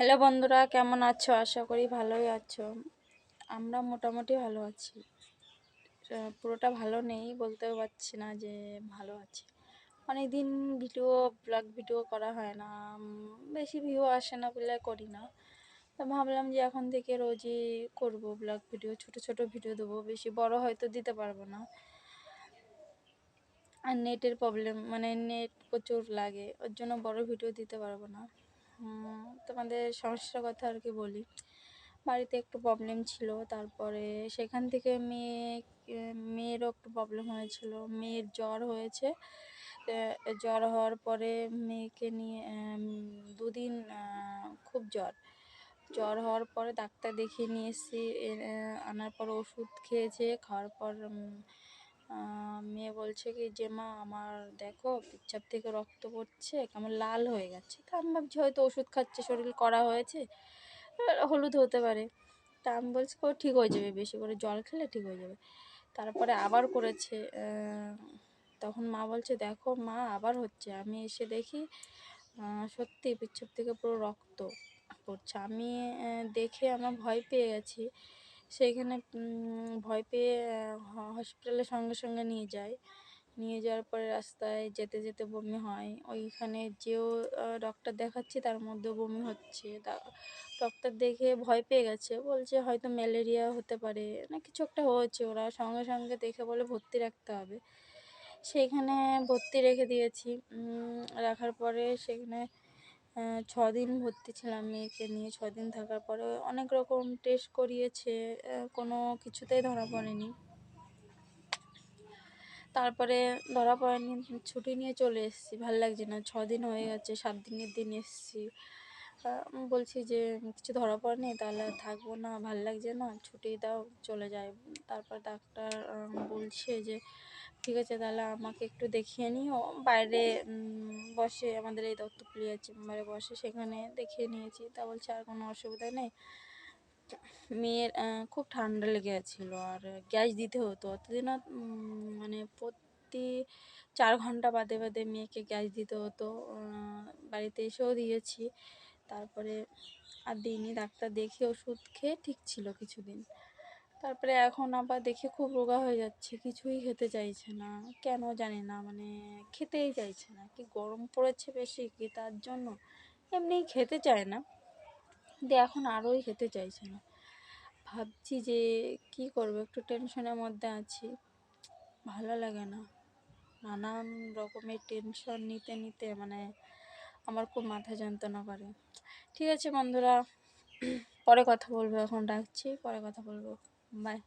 Hello বন্ধুরা, কেমন আছো? আশা করি ভালোই আছো। আমরা মোটামুটি ভালো আছি। পুরোটা ভালো নেই, বলতেও পারছি না যে ভালো আছি। অনেক দিন ভিডিও ব্লগ ভিডিও করা হয় না। বেশি ভিউ আসে না বলে করি না। তো ভাবলাম যে এখন থেকে রোজই করব ব্লগ ভিডিও ছোট ছোট ভিডিও দেবো। বেশি বড় হয়তো দিতে পারব না। আর নেটের প্রবলেম মানে নেট প্রচুর লাগে। ওর জন্য বড় ভিডিও দিতে পারব না। তোমাদের সমস্যার কথা আর কি বলি। বাড়িতে একটু প্রবলেম ছিল, তারপরে সেখান থেকে মেয়ে, মেয়েরও একটু প্রবলেম হয়েছিল। মেয়ের জ্বর হয়েছে জ্বর হওয়ার পরে মেয়েকে নিয়ে দুদিন খুব জ্বর। জ্বর হওয়ার পরে ডাক্তার দেখিয়ে নিয়ে এসেছি আনার পর ওষুধ খেয়েছে, খাওয়ার পর মেয়ে বলছে কি, যে মা, আমার দেখো, পেচ্ছাপ থেকে রক্ত পড়ছে, কেমন লাল হয়ে গেছে। তা আমি ভাবছি, হয়তো ওষুধ খাচ্ছে, শরীর করা হয়েছে হলুদ হতে পারে। তা আমি বলছি, ও ঠিক হয়ে যাবে, বেশি করে জল খেলে ঠিক হয়ে যাবে। তারপরে আবার করেছে তখন মা বলছে, দেখো মা, আবার হচ্ছে। আমি এসে দেখি সত্যি পেচ্ছাপ থেকে পুরো রক্ত পড়ছে। আমি দেখে আমার ভয় পেয়ে গেছি। সেইখানে ভয় পেয়ে হসপিটালের সঙ্গে সঙ্গে নিয়ে যায়। নিয়ে যাওয়ার পরে রাস্তায় যেতে যেতে বমি হয়। ওইখানে যেও ডক্টর দেখাচ্ছি, তার মধ্যেও বমি হচ্ছে। তা ডক্টর দেখে ভয় পেয়ে গেছে। বলছে, হয়তো ম্যালেরিয়া হতে পারে। না, কিছু একটা হয়েছে। ওরা সঙ্গে সঙ্গে দেখে বলে, ভর্তি রাখতে হবে। সেইখানে ভর্তি রেখে দিয়েছি। রাখার পরে সেখানে ছ দিন ভর্তি ছিলাম মেয়েকে নিয়ে। ছ দিন থাকার পরে অনেক রকম টেস্ট করিয়েছে কোনো কিছুতেই ধরা পড়েনি। তারপরে ধরা পড়েনি, ছুটি নিয়ে চলে এসেছি। ভালো লাগছে না ছ দিন হয়ে গেছে, সাত দিনের দিন এসেছি। বলছি যে কিছু ধরা পড়েনি তাহলে থাকব না ভালো লাগছে না ছুটি দাও চলে যায় তারপর ডাক্তার বলছে যে ঠিক আছে তাহলে আমাকে একটু দেখিয়ে নিও। বাইরে বসে আমাদের এই দত্তপুলিয়া চেম্বারে বসে সেখানে দেখিয়ে নিয়েছি। তা বলছে আর কোনো অসুবিধা নেই। মেয়ের খুব ঠান্ডা লেগে গেছিল আর গ্যাস দিতে হতো। অতদিনও উম, মানে প্রতি চার ঘণ্টা বাদে বাদে মেয়েকে গ্যাস দিতে হতো। বাড়িতে এসেও দিয়েছি। তারপরে আর দিইনি, ডাক্তার দেখে ওষুধ খেয়ে ঠিক ছিল কিছুদিন। তারপরে এখন আবার দেখে খুব রোগা হয়ে যাচ্ছে, কিছুই খেতে চাইছে না। কেন জানি না মানে খেতেই চাইছে না। কি গরম পড়েছে বেশি, কি তার জন্য? এমনিই খেতে চায় না। কিন্তু এখন আরোই খেতে চাইছে না। ভাবছি যে কি করব, একটু টেনশনের মধ্যে আছি। ভালো লাগে না। নানান রকমের টেনশন নিতে নিতে মানে আমার খুব মাথা যন্ত্রণা করে। ঠিক আছে বন্ধুরা, পরে কথা বলব, এখন রাখছি, পরে কথা বলব। বাই